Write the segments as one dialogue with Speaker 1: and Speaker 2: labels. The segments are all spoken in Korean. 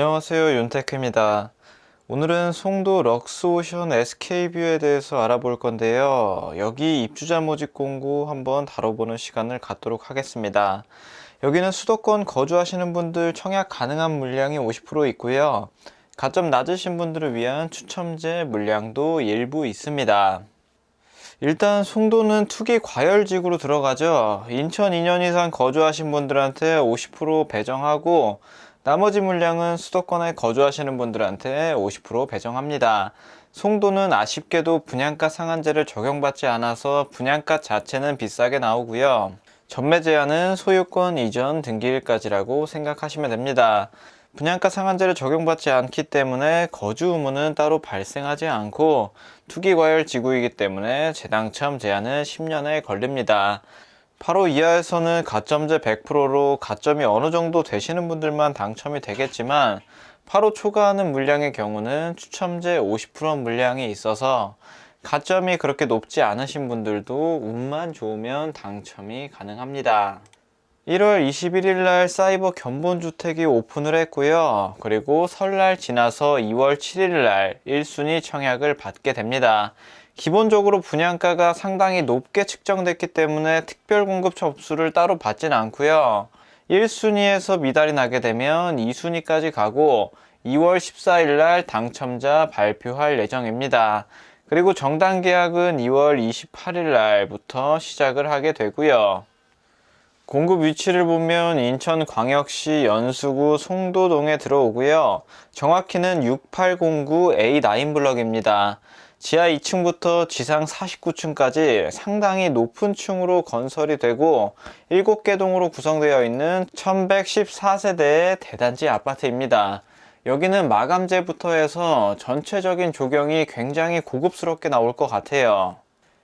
Speaker 1: 안녕하세요 윤테크입니다. 오늘은 송도 럭스오션 SK뷰에 대해서 알아볼 건데요. 여기 입주자 모집 공고 한번 다뤄보는 시간을 갖도록 하겠습니다. 여기는 수도권 거주하시는 분들 청약 가능한 물량이 50% 있고요. 가점 낮으신 분들을 위한 추첨제 물량도 일부 있습니다. 일단 송도는 투기 과열지구로 들어가죠. 인천 2년 이상 거주하신 분들한테 50% 배정하고 나머지 물량은 수도권에 거주하시는 분들한테 50% 배정합니다. 송도는 아쉽게도 분양가 상한제를 적용받지 않아서 분양가 자체는 비싸게 나오고요. 전매 제한은 소유권 이전 등기일까지라고 생각하시면 됩니다. 분양가 상한제를 적용받지 않기 때문에 거주 의무는 따로 발생하지 않고 투기과열 지구이기 때문에 재당첨 제한은 10년에 걸립니다. 8호 이하에서는 가점제 100%로 가점이 어느 정도 되시는 분들만 당첨이 되겠지만 8호 초과하는 물량의 경우는 추첨제 50% 물량이 있어서 가점이 그렇게 높지 않으신 분들도 운만 좋으면 당첨이 가능합니다. 1월 21일 날 사이버 견본주택이 오픈을 했고요. 그리고 설날 지나서 2월 7일 날 1순위 청약을 받게 됩니다. 기본적으로 분양가가 상당히 높게 측정됐기 때문에 특별 공급 접수를 따로 받진 않고요. 1순위에서 미달이 나게 되면 2순위까지 가고 2월 14일 날 당첨자 발표할 예정입니다. 그리고 정당 계약은 2월 28일 날부터 시작을 하게 되고요. 공급 위치를 보면 인천광역시 연수구 송도동에 들어오고요. 정확히는 6809A9 블럭입니다. 지하 2층부터 지상 49층까지 상당히 높은 층으로 건설이 되고 7개 동으로 구성되어 있는 1114세대의 대단지 아파트입니다. 여기는 마감재부터 해서 전체적인 조경이 굉장히 고급스럽게 나올 것 같아요.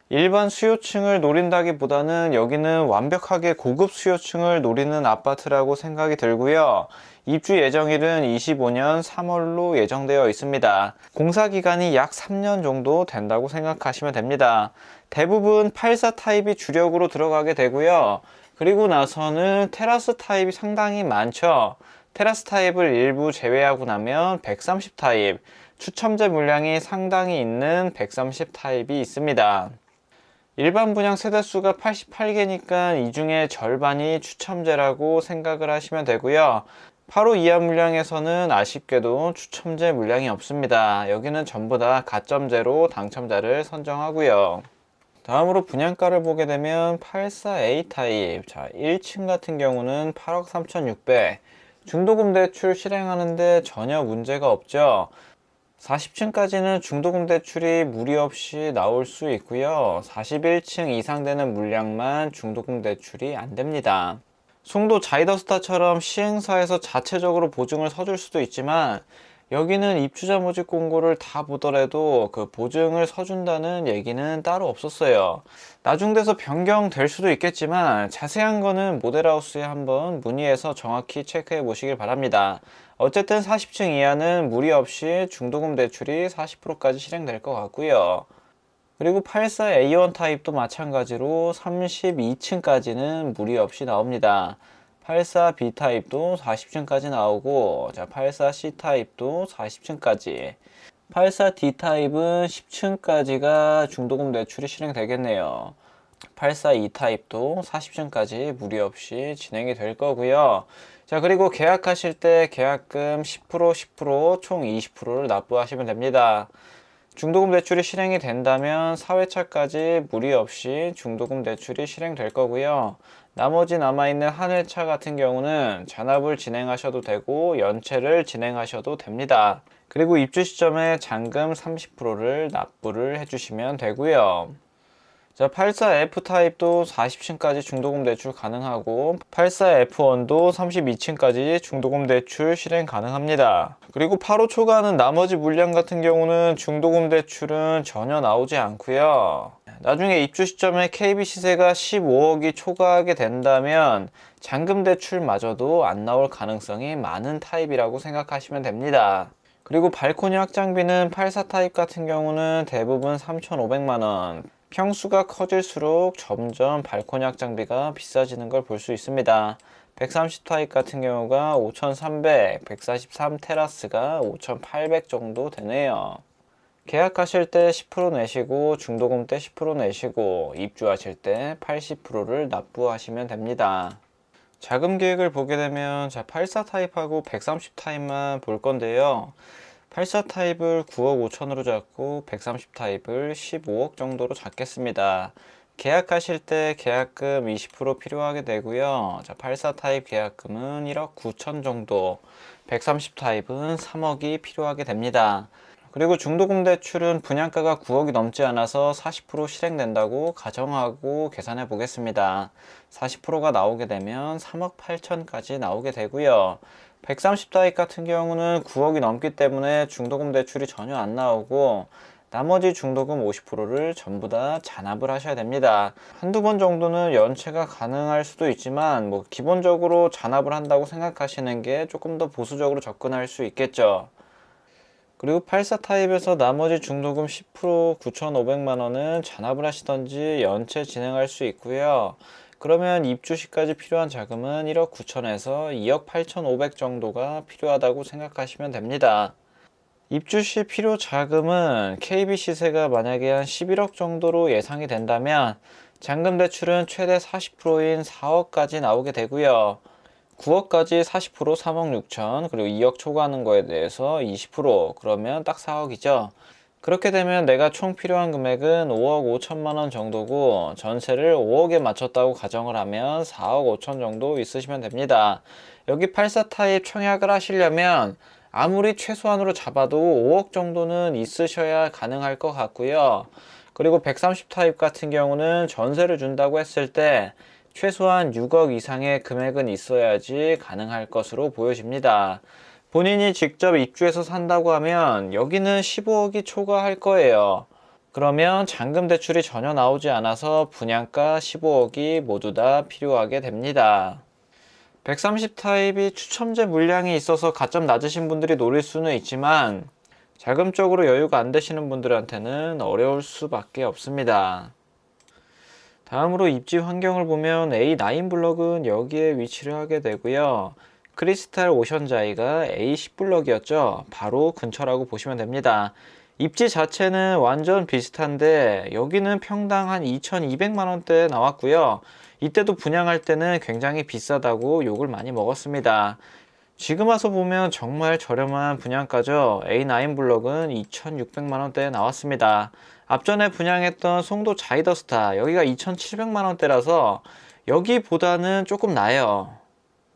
Speaker 1: 일반 수요층을 노린다기보다는 여기는 완벽하게 고급 수요층을 노리는 아파트라고 생각이 들고요. 입주 예정일은 25년 3월로 예정되어 있습니다. 공사 기간이 약 3년 정도 된다고 생각하시면 됩니다. 대부분 84 타입이 주력으로 들어가게 되고요. 그리고 나서는 테라스 타입이 상당히 많죠. 테라스 타입을 일부 제외하고 나면 130 타입, 추첨제 물량이 상당히 있는 130 타입이 있습니다. 일반 분양 세대수가 88개니까 이 중에 절반이 추첨제라고 생각을 하시면 되고요. 8호 이하 물량에서는 아쉽게도 추첨제 물량이 없습니다. 여기는 전부 다 가점제로 당첨자를 선정하고요. 다음으로 분양가를 보게 되면 84A 타입 자 1층 같은 경우는 8억 3,600 중도금 대출 실행하는데 전혀 문제가 없죠. 40층까지는 중도금 대출이 무리 없이 나올 수 있고요. 41층 이상 되는 물량만 중도금 대출이 안 됩니다. 송도 자이더스타처럼 시행사에서 자체적으로 보증을 서줄 수도 있지만 여기는 입주자 모집 공고를 다 보더라도 그 보증을 서준다는 얘기는 따로 없었어요. 나중 돼서 변경될 수도 있겠지만 자세한 거는 모델하우스에 한번 문의해서 정확히 체크해 보시길 바랍니다. 어쨌든 40층 이하는 무리 없이 중도금 대출이 40%까지 실행될 것 같고요. 그리고 84A1 타입도 마찬가지로 32층까지는 무리 없이 나옵니다. 84B 타입도 40층까지 나오고 자 84C 타입도 40층까지 84D 타입은 10층까지가 중도금 대출이 실행되겠네요. 84E 타입도 40층까지 무리 없이 진행이 될 거고요. 자, 그리고 계약하실 때 계약금 10% 10%총 20%를 납부하시면 됩니다. 중도금 대출이 실행이 된다면 4회차까지 무리 없이 중도금 대출이 실행될 거고요. 나머지 남아있는 한 회차 같은 경우는 잔압을 진행하셔도 되고 연체를 진행하셔도 됩니다. 그리고 입주 시점에 잔금 30%를 납부를 해주시면 되고요. 자, 84F 타입도 40층까지 중도금 대출 가능하고 84F1도 32층까지 중도금 대출 실행 가능합니다. 그리고 8호 초과하는 나머지 물량 같은 경우는 중도금 대출은 전혀 나오지 않고요. 나중에 입주 시점에 KB 시세가 15억이 초과하게 된다면 잔금 대출마저도 안 나올 가능성이 많은 타입이라고 생각하시면 됩니다. 그리고 발코니 확장비는 84 타입 같은 경우는 대부분 3,500만원, 평수가 커질수록 점점 발코니 확장비가 비싸지는 걸 볼 수 있습니다. 130 타입 같은 경우가 5,300, 143 테라스가 5,800 정도 되네요. 계약하실 때 10% 내시고 중도금 때 10% 내시고 입주하실 때 80%를 납부하시면 됩니다. 자금 계획을 보게 되면 자, 84 타입하고 130 타입만 볼 건데요. 84 타입을 9억 5천으로 잡고 130 타입을 15억 정도로 잡겠습니다. 계약하실 때 계약금 20% 필요하게 되고요. 자, 84 타입 계약금은 1억 9천 정도, 130 타입은 3억이 필요하게 됩니다. 그리고 중도금 대출은 분양가가 9억이 넘지 않아서 40% 실행된다고 가정하고 계산해 보겠습니다. 40%가 나오게 되면 3억 8천까지 나오게 되고요. 130 타입 같은 경우는 9억이 넘기 때문에 중도금 대출이 전혀 안 나오고 나머지 중도금 50%를 전부 다 잔압을 하셔야 됩니다. 한두 번 정도는 연체가 가능할 수도 있지만 뭐 기본적으로 잔압을 한다고 생각하시는 게 조금 더 보수적으로 접근할 수 있겠죠. 그리고 84 타입에서 나머지 중도금 10% 9,500만 원은 잔압을 하시던지 연체 진행할 수 있고요. 그러면 입주 시까지 필요한 자금은 1억 9천에서 2억 8,500 정도가 필요하다고 생각하시면 됩니다. 입주 시 필요 자금은 KB 시세가 만약에 한 11억 정도로 예상이 된다면 잔금 대출은 최대 40%인 4억까지 나오게 되고요. 9억까지 40% 3억 6천 그리고 2억 초과하는 거에 대해서 20% 그러면 딱 4억이죠. 그렇게 되면 내가 총 필요한 금액은 5억 5천만 원 정도고 전세를 5억에 맞췄다고 가정을 하면 4억 5천 정도 있으시면 됩니다. 여기 84 타입 청약을 하시려면 아무리 최소한으로 잡아도 5억 정도는 있으셔야 가능할 것 같고요. 그리고 130 타입 같은 경우는 전세를 준다고 했을 때 최소한 6억 이상의 금액은 있어야지 가능할 것으로 보여집니다. 본인이 직접 입주해서 산다고 하면 여기는 15억이 초과할 거예요. 그러면 잔금 대출이 전혀 나오지 않아서 분양가 15억이 모두 다 필요하게 됩니다. 130 타입이 추첨제 물량이 있어서 가점 낮으신 분들이 노릴 수는 있지만 자금적으로 여유가 안 되시는 분들한테는 어려울 수밖에 없습니다. 다음으로 입지 환경을 보면 A9 블럭은 여기에 위치를 하게 되고요. 크리스탈 오션자이가 A10 블럭이었죠. 바로 근처라고 보시면 됩니다. 입지 자체는 완전 비슷한데 여기는 평당 한 2,200만 원대에 나왔고요. 이때도 분양할 때는 굉장히 비싸다고 욕을 많이 먹었습니다. 지금 와서 보면 정말 저렴한 분양가죠. A9 블럭은 2,600만 원대에 나왔습니다. 앞전에 분양했던 송도 자이더스타 여기가 2,700만 원대라서 여기보다는 조금 나아요.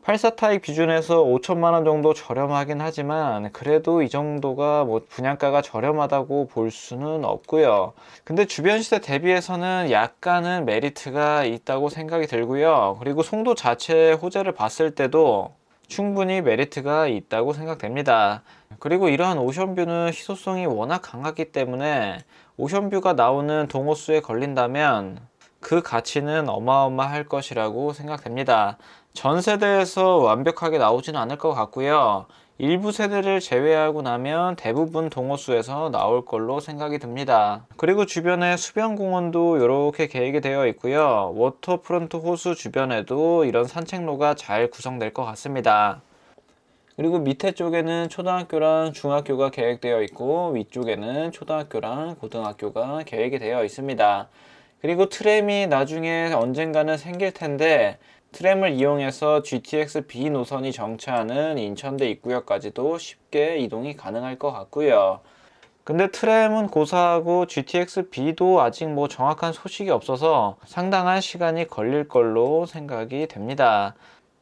Speaker 1: 8사 타입 기준에서 5천만 원 정도 저렴하긴 하지만 그래도 이 정도가 뭐 분양가가 저렴하다고 볼 수는 없고요. 근데 주변 시세 대비해서는 약간은 메리트가 있다고 생각이 들고요. 그리고 송도 자체의 호재를 봤을 때도 충분히 메리트가 있다고 생각됩니다. 그리고 이러한 오션뷰는 희소성이 워낙 강하기 때문에 오션뷰가 나오는 동호수에 걸린다면 그 가치는 어마어마할 것이라고 생각됩니다. 전 세대에서 완벽하게 나오지는 않을 것 같고요. 일부 세대를 제외하고 나면 대부분 동호수에서 나올 걸로 생각이 듭니다. 그리고 주변에 수변공원도 이렇게 계획이 되어 있고요. 워터프론트 호수 주변에도 이런 산책로가 잘 구성될 것 같습니다. 그리고 밑에 쪽에는 초등학교랑 중학교가 계획되어 있고 위쪽에는 초등학교랑 고등학교가 계획이 되어 있습니다. 그리고 트램이 나중에 언젠가는 생길 텐데 트램을 이용해서 GTX B 노선이 정차하는 인천대 입구역까지도 쉽게 이동이 가능할 것 같고요. 근데 트램은 고사하고 GTX B도 아직 뭐 정확한 소식이 없어서 상당한 시간이 걸릴 걸로 생각이 됩니다.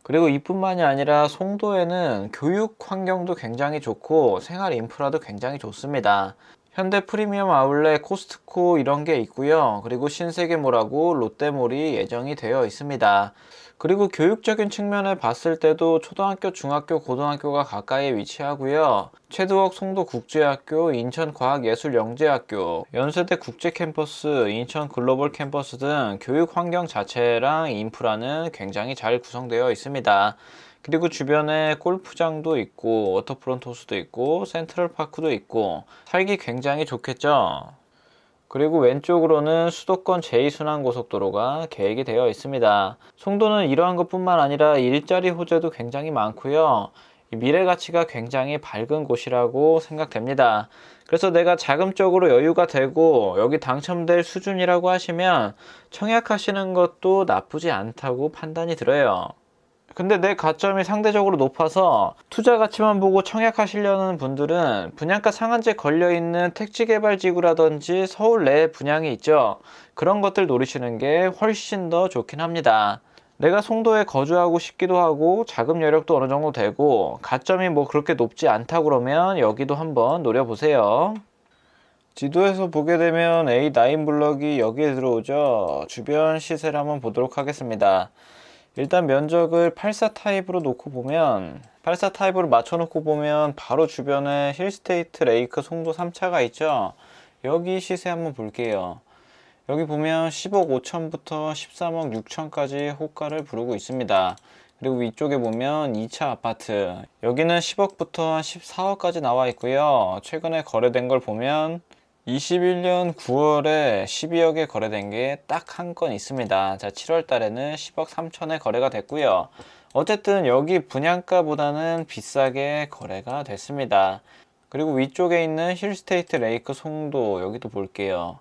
Speaker 1: 그리고 이뿐만이 아니라 송도에는 교육 환경도 굉장히 좋고 생활 인프라도 굉장히 좋습니다. 현대 프리미엄 아울렛, 코스트코 이런 게 있고요. 그리고 신세계몰하고 롯데몰이 예정이 되어 있습니다. 그리고 교육적인 측면을 봤을 때도 초등학교, 중학교, 고등학교가 가까이 위치하고요. 최두억 송도 국제학교, 인천과학예술영재학교, 연세대 국제캠퍼스, 인천 글로벌 캠퍼스 등 교육 환경 자체랑 인프라는 굉장히 잘 구성되어 있습니다. 그리고 주변에 골프장도 있고 워터프론트 호수도 있고 센트럴파크도 있고 살기 굉장히 좋겠죠. 그리고 왼쪽으로는 수도권 제2순환고속도로가 계획이 되어 있습니다. 송도는 이러한 것뿐만 아니라 일자리 호재도 굉장히 많고요. 이 미래 가치가 굉장히 밝은 곳이라고 생각됩니다. 그래서 내가 자금적으로 여유가 되고 여기 당첨될 수준이라고 하시면 청약하시는 것도 나쁘지 않다고 판단이 들어요. 근데 내 가점이 상대적으로 높아서 투자 가치만 보고 청약하시려는 분들은 분양가 상한제 걸려 있는 택지개발지구라든지 서울 내 분양이 있죠. 그런 것들 노리시는 게 훨씬 더 좋긴 합니다. 내가 송도에 거주하고 싶기도 하고 자금 여력도 어느 정도 되고 가점이 뭐 그렇게 높지 않다 그러면 여기도 한번 노려보세요. 지도에서 보게 되면 A9 블럭이 여기에 들어오죠. 주변 시세를 한번 보도록 하겠습니다. 일단 면적을 84 타입으로 놓고 보면 84 타입으로 맞춰 놓고 보면 바로 주변에 힐스테이트 레이크 송도 3차가 있죠. 여기 시세 한번 볼게요. 여기 보면 10억 5천부터 13억 6천까지 호가를 부르고 있습니다. 그리고 위쪽에 보면 2차 아파트 여기는 10억부터 14억까지 나와 있고요. 최근에 거래된 걸 보면 21년 9월에 12억에 거래된 게 딱 한 건 있습니다. 자, 7월 달에는 10억 3천에 거래가 됐고요. 어쨌든 여기 분양가보다는 비싸게 거래가 됐습니다. 그리고 위쪽에 있는 힐스테이트 레이크 송도 여기도 볼게요.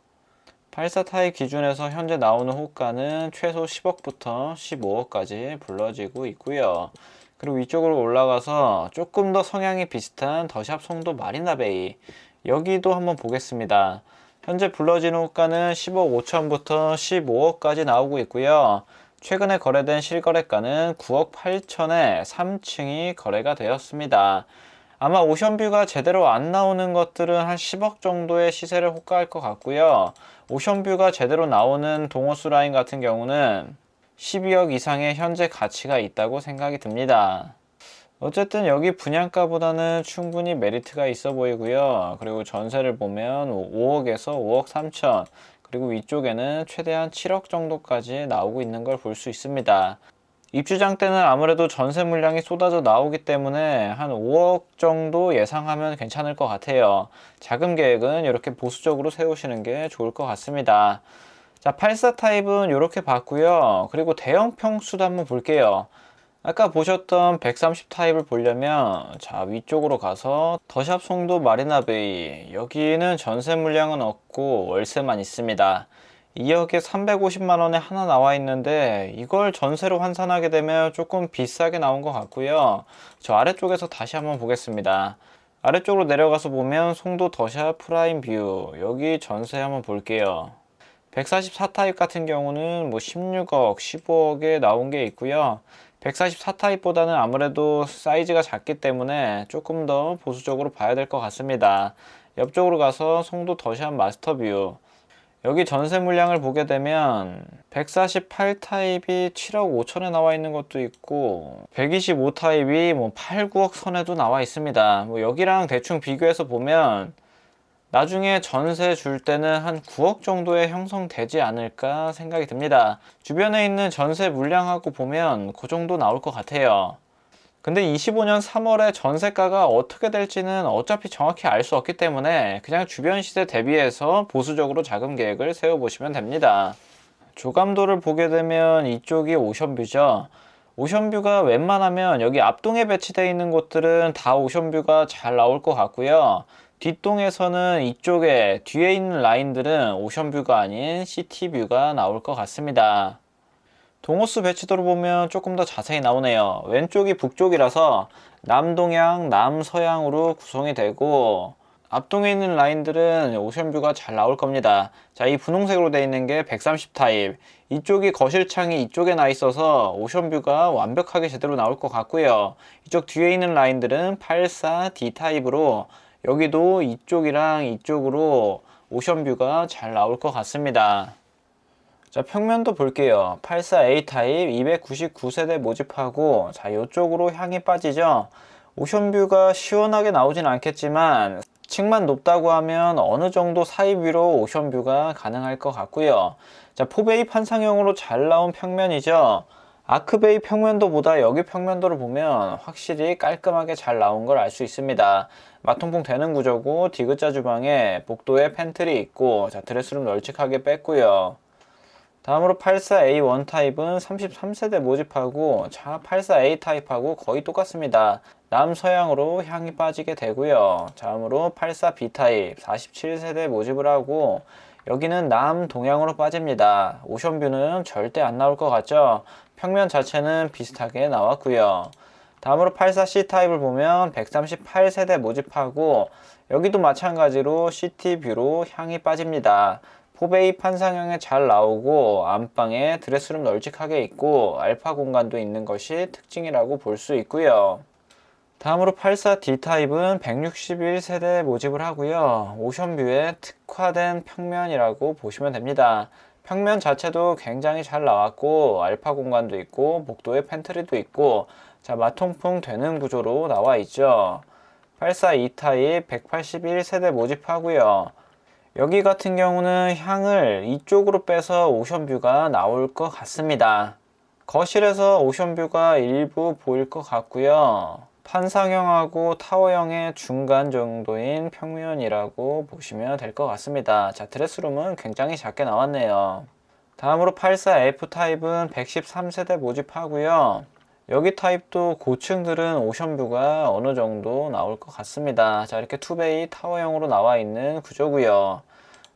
Speaker 1: 84 타입 기준에서 현재 나오는 호가는 최소 10억부터 15억까지 불러지고 있고요. 그리고 위쪽으로 올라가서 조금 더 성향이 비슷한 더샵 송도 마리나베이 여기도 한번 보겠습니다. 현재 불러지는 호가는 10억 5천부터 15억까지 나오고 있고요. 최근에 거래된 실거래가는 9억 8천에 3층이 거래가 되었습니다. 아마 오션뷰가 제대로 안 나오는 것들은 한 10억 정도의 시세를 호가할 것 같고요. 오션뷰가 제대로 나오는 동호수 라인 같은 경우는 12억 이상의 현재 가치가 있다고 생각이 듭니다. 어쨌든 여기 분양가보다는 충분히 메리트가 있어 보이고요. 그리고 전세를 보면 5억에서 5억 3천 그리고 위쪽에는 최대한 7억 정도까지 나오고 있는 걸 볼 수 있습니다. 입주장 때는 아무래도 전세 물량이 쏟아져 나오기 때문에 한 5억 정도 예상하면 괜찮을 것 같아요. 자금 계획은 이렇게 보수적으로 세우시는 게 좋을 것 같습니다. 자, 84 타입은 이렇게 봤고요. 그리고 대형 평수도 한번 볼게요. 아까 보셨던 130 타입을 보려면 자 위쪽으로 가서 더샵 송도 마리나베이. 여기는 전세 물량은 없고 월세만 있습니다. 2억에 350만원에 하나 나와 있는데 이걸 전세로 환산하게 되면 조금 비싸게 나온 것 같고요. 저 아래쪽에서 다시 한번 보겠습니다. 아래쪽으로 내려가서 보면 송도 더샵 프라임 뷰. 여기 전세 한번 볼게요. 144 타입 같은 경우는 뭐 16억 15억에 나온 게 있고요 144 타입보다는 아무래도 사이즈가 작기 때문에 조금 더 보수적으로 봐야 될 것 같습니다. 옆쪽으로 가서 송도 더시안 마스터뷰 여기 전세 물량을 보게 되면 148 타입이 7억 5천에 나와 있는 것도 있고 125 타입이 뭐 8, 9억 선에도 나와 있습니다. 뭐 여기랑 대충 비교해서 보면 나중에 전세 줄 때는 한 9억 정도에 형성되지 않을까 생각이 듭니다. 주변에 있는 전세 물량하고 보면 그 정도 나올 것 같아요. 근데 25년 3월에 전세가가 어떻게 될지는 어차피 정확히 알 수 없기 때문에 그냥 주변 시세 대비해서 보수적으로 자금 계획을 세워보시면 됩니다. 조감도를 보게 되면 이쪽이 오션뷰죠. 오션뷰가 웬만하면 여기 앞동에 배치되어 있는 곳들은 다 오션뷰가 잘 나올 것 같고요. 뒷동에서는 이쪽에 뒤에 있는 라인들은 오션뷰가 아닌 시티뷰가 나올 것 같습니다. 동호수 배치도를 보면 조금 더 자세히 나오네요. 왼쪽이 북쪽이라서 남동향, 남서향으로 구성이 되고 앞동에 있는 라인들은 오션뷰가 잘 나올 겁니다. 자, 이 분홍색으로 되어 있는 게 130 타입. 이쪽이 거실창이 이쪽에 나 있어서 오션뷰가 완벽하게 제대로 나올 것 같고요. 이쪽 뒤에 있는 라인들은 84 D 타입으로 여기도 이쪽이랑 이쪽으로 오션뷰가 잘 나올 것 같습니다. 자, 평면도 볼게요. 84A 타입 299세대 모집하고, 자, 이쪽으로 향이 빠지죠? 오션뷰가 시원하게 나오진 않겠지만, 층만 높다고 하면 어느 정도 사입 위로 오션뷰가 가능할 것 같고요. 자, 포베이 판상형으로 잘 나온 평면이죠? 아크베이 평면도보다 여기 평면도를 보면 확실히 깔끔하게 잘 나온 걸 알 수 있습니다. 마통풍 되는 구조고 디귿자 주방에 복도에 팬트리 있고 자 드레스룸 널찍하게 뺐고요. 다음으로 84A1 타입은 33세대 모집하고 자 84A 타입하고 거의 똑같습니다. 남서양으로 향이 빠지게 되고요. 다음으로 84B 타입 47세대 모집을 하고 여기는 남동양으로 빠집니다. 오션뷰는 절대 안 나올 것 같죠? 평면 자체는 비슷하게 나왔고요. 다음으로 84C 타입을 보면 138세대 모집하고 여기도 마찬가지로 시티뷰로 향이 빠집니다. 포베이 판상형에 잘 나오고 안방에 드레스룸 널찍하게 있고 알파 공간도 있는 것이 특징이라고 볼 수 있고요. 다음으로 84D 타입은 161세대 모집을 하고요. 오션뷰에 특화된 평면이라고 보시면 됩니다. 평면 자체도 굉장히 잘 나왔고 알파 공간도 있고 복도에 팬트리도 있고 자 마통풍 되는 구조로 나와 있죠. 84E 타입 181 세대 모집하고요. 여기 같은 경우는 향을 이쪽으로 빼서 오션뷰가 나올 것 같습니다. 거실에서 오션뷰가 일부 보일 것 같고요. 판상형하고 타워형의 중간 정도인 평면이라고 보시면 될 것 같습니다. 자, 드레스룸은 굉장히 작게 나왔네요. 다음으로 84F 타입은 113세대 모집하고요. 여기 타입도 고층들은 오션뷰가 어느 정도 나올 것 같습니다. 자, 이렇게 투베이 타워형으로 나와 있는 구조고요.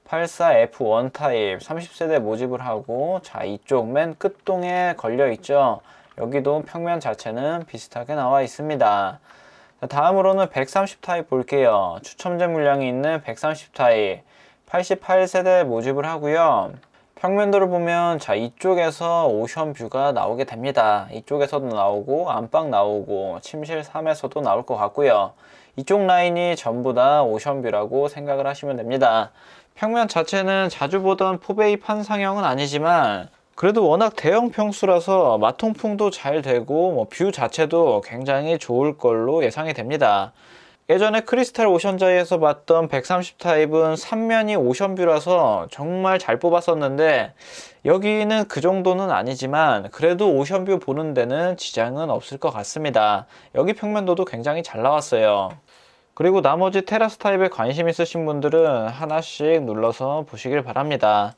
Speaker 1: 84F1 타입 30세대 모집을 하고 자, 이쪽 맨 끝동에 걸려 있죠. 여기도 평면 자체는 비슷하게 나와 있습니다. 자, 다음으로는 130 타입 볼게요. 추첨제 물량이 있는 130 타입 88세대 모집을 하고요. 평면도를 보면 자 이쪽에서 오션 뷰가 나오게 됩니다. 이쪽에서도 나오고 안방 나오고 침실 3에서도 나올 것 같고요. 이쪽 라인이 전부 다 오션 뷰라고 생각을 하시면 됩니다. 평면 자체는 자주 보던 포베이 판상형은 아니지만 그래도 워낙 대형 평수라서 마통풍도 잘 되고 뭐 뷰 자체도 굉장히 좋을 걸로 예상이 됩니다. 예전에 크리스탈 오션자이에서 봤던 130 타입은 3면이 오션뷰라서 정말 잘 뽑았었는데 여기는 그 정도는 아니지만 그래도 오션뷰 보는 데는 지장은 없을 것 같습니다. 여기 평면도도 굉장히 잘 나왔어요. 그리고 나머지 테라스 타입에 관심 있으신 분들은 하나씩 눌러서 보시길 바랍니다.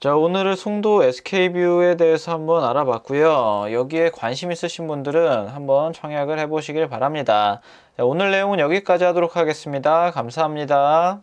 Speaker 1: 자, 오늘은 송도 SK뷰에 대해서 한번 알아봤고요. 여기에 관심 있으신 분들은 한번 청약을 해보시길 바랍니다. 자, 오늘 내용은 여기까지 하도록 하겠습니다. 감사합니다.